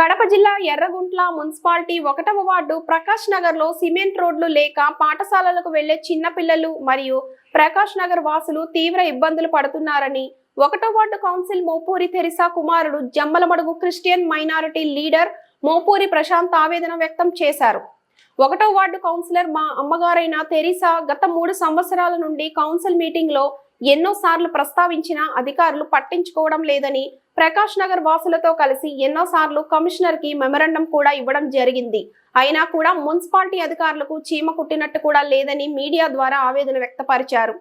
కడప జిల్లా ఎర్రగుంట్ల మున్సిపాలిటీ ఒకటవ వార్డు ప్రకాష్ నగర్లో సిమెంట్ రోడ్లు లేక పాఠశాలలకు వెళ్ళే చిన్నపిల్లలు మరియు ప్రకాష్ నగర్ వాసులు తీవ్ర ఇబ్బందులు పడుతున్నారని ఒకటో వార్డు కౌన్సిల్ మోపూరి తెరిసా కుమారుడు Jammalamadugu Christian minority leader Mopuri Prashanth ఆవేదన వ్యక్తం చేశారు. ఒకటో వార్డు కౌన్సిలర్ మా అమ్మగారైన తెరిసా గత మూడు సంవత్సరాల నుండి కౌన్సిల్ మీటింగ్లో ఎన్నో సార్లు ప్రస్తావించిన అధికారులు పట్టించుకోవడం లేదని ప్రకాష్ నగర్ వాసులతో కలిసి ఎన్నోసార్లు కమిషనర్కి మెమరాండం కూడా ఇవ్వడం జరిగింది. అయినా కూడా మున్సిపాలిటీ అధికారులకు చీమ కుట్టినట్టు కూడా లేదని మీడియా ద్వారా ఆవేదన వ్యక్తపరిచారు.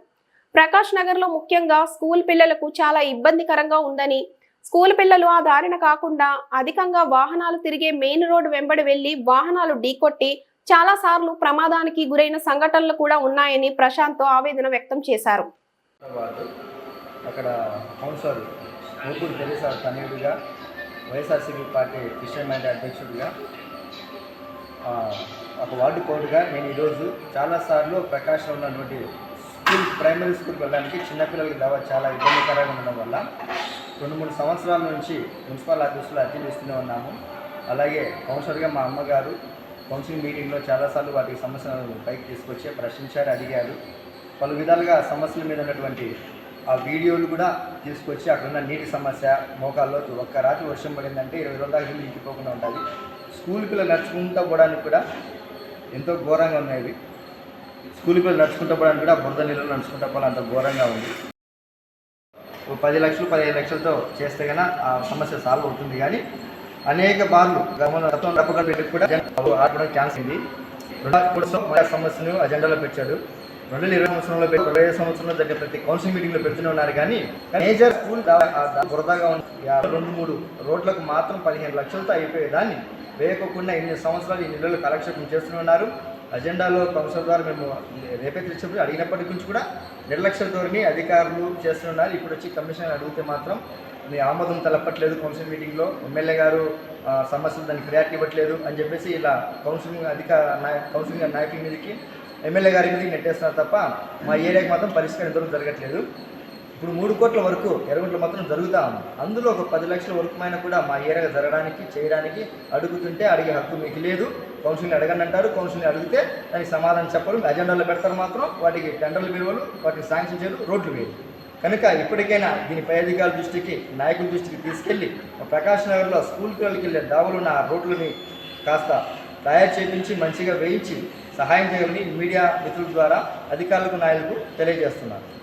ప్రకాష్ నగర్లో ముఖ్యంగా స్కూల్ పిల్లలకు చాలా ఇబ్బందికరంగా ఉందని స్కూల్ పిల్లలు ఆ దారిన కాకుండా అధికంగా వాహనాలు తిరిగే మెయిన్ రోడ్డు వెంబడి వెళ్ళి వాహనాలు ఢీకొట్టి చాలా సార్లు ప్రమాదానికి గురైన సంఘటనలు కూడా ఉన్నాయని ప్రశాంత్ ఆవేదన వ్యక్తం చేశారు. అక్కడ కౌన్సిలర్ మూపూరి తనయుడిగా? వైఎస్ఆర్సీపీ పార్టీ కిషన్ మైండ్ అధ్యక్షుడిగా. ఒక వార్డు కోర్టుగా నేను ఈరోజు చాలాసార్లు ప్రకాశం ఉన్నటువంటి స్కూల్ ప్రైమరీ స్కూల్కి వెళ్ళడానికి చిన్నపిల్లలకి దావా చాలా ఇబ్బందికరంగా ఉండడం వల్ల రెండు మూడు సంవత్సరాల నుంచి మున్సిపల్ ఆఫీసులో అర్జీ ఇస్తూనే ఉన్నాము. అలాగే కౌన్సిలర్గా మా అమ్మగారు కౌన్సిలింగ్ మీటింగ్లో చాలాసార్లు వాటి సమస్యలను పైకి తీసుకొచ్చి ప్రశ్నించారు అడిగారు. పలు విధాలుగా సమస్యల మీద ఉన్నటువంటి ఆ వీడియోలు కూడా తీసుకొచ్చి అక్కడున్న నీటి సమస్య మోకాల్లో ఒక్క రాత్రి వర్షం పడిందంటే ఇరవై రోజుల దాకా ఇంకిపోకుండా ఉంటుంది స్కూల్ పిల్లలు నడుచుకుంటూ పోవడానికి కూడా ఎంతో ఘోరంగా ఉన్నాయి స్కూల్ పిల్లలు నడుచుకుంటూ పోవడానికి కూడా బురద నీళ్ళు నడుచుకుంటూ పోవాలి అంత ఘోరంగా ఉంది. ఓ పది లక్షలు పదిహేను లక్షలతో చేస్తే కన్నా ఆ సమస్య సాల్వ్ అవుతుంది. కానీ అనేక బార్లు గతంలో గతంలో కూడా ఆడుకోవడం ఛాన్స్ ఉంది రెండు కోసం సమస్యను అజెండాలో పెట్టాడు. రెండు వేల ఇరవై సంవత్సరంలో పెట్టి ఇరవై సంవత్సరంలో జరిగే ప్రతి కౌన్సిల్ మీటింగ్లో పెడుతూనే ఉన్నారు. కానీ మేజర్ స్కూల్ వృధాగా బురదగా ఉంది రెండు మూడు రోడ్లకు మాత్రం పదిహేను లక్షలతో అయిపోయేదాన్ని. వేయకోకుండా ఇన్ని సంవత్సరాలు ఈ నెలలు కాలక్షేపం చేస్తూనే ఉన్నారు. అజెండాలో కౌన్సిల్ ద్వారా మేము రేపే తెచ్చినప్పుడు అడిగినప్పటి నుంచి కూడా నిర్లక్ష్య ధోరణి అధికారులు చేస్తున్నారు ఇప్పుడు వచ్చి కమిషనర్ అడిగితే మాత్రం మీ ఆమోదం తెలపట్లేదు కౌన్సిల్ మీటింగ్లో ఎమ్మెల్యే గారు సమస్యలు దానికి ప్రయారిటీ ఇవ్వట్లేదు అని చెప్పేసి ఇలా కౌన్సిలింగ్ అధిక నాయ కౌన్సిలింగ్ నాయకుల మీదకి ఎమ్మెల్యే గారి మీదకి నెట్టేస్తున్నారు తప్ప మా ఏరియాకి మాత్రం పరిష్కారం ఇంతవరకు జరగట్లేదు. ఇప్పుడు మూడు కోట్ల వరకు ఎరగుంట్ల మాత్రం జరుగుతూ ఉంది. అందులో ఒక పది లక్షల వరకు అయినా కూడా మా ఏరియా జరగడానికి చేయడానికి అడుగుతుంటే అడిగే హక్కు మీకు లేదు. కౌన్సిల్ని అడగండి అంటారు. కౌన్సిల్ని అడిగితే దానికి సమాధానం చెప్పరు. అజెండాలో పెడతారు మాత్రం. వాటికి టెండర్లు విలువలు వాటికి శాంక్షన్ చేయరు రోడ్లు వేయరు. కనుక ఇప్పటికైనా దీని పై అధికారుల దృష్టికి నాయకుల దృష్టికి తీసుకెళ్ళి మా ప్రకాష్ నగర్లో స్కూల్ పిల్లలకి వెళ్ళే దావులున్న ఆ రోడ్లని కాస్త తయారు చేయించి మంచిగా వేయించి సహాయం చేయాలని మీడియా మిత్రుల ద్వారా అధికారులకు నాయకులకు తెలియజేస్తున్నారు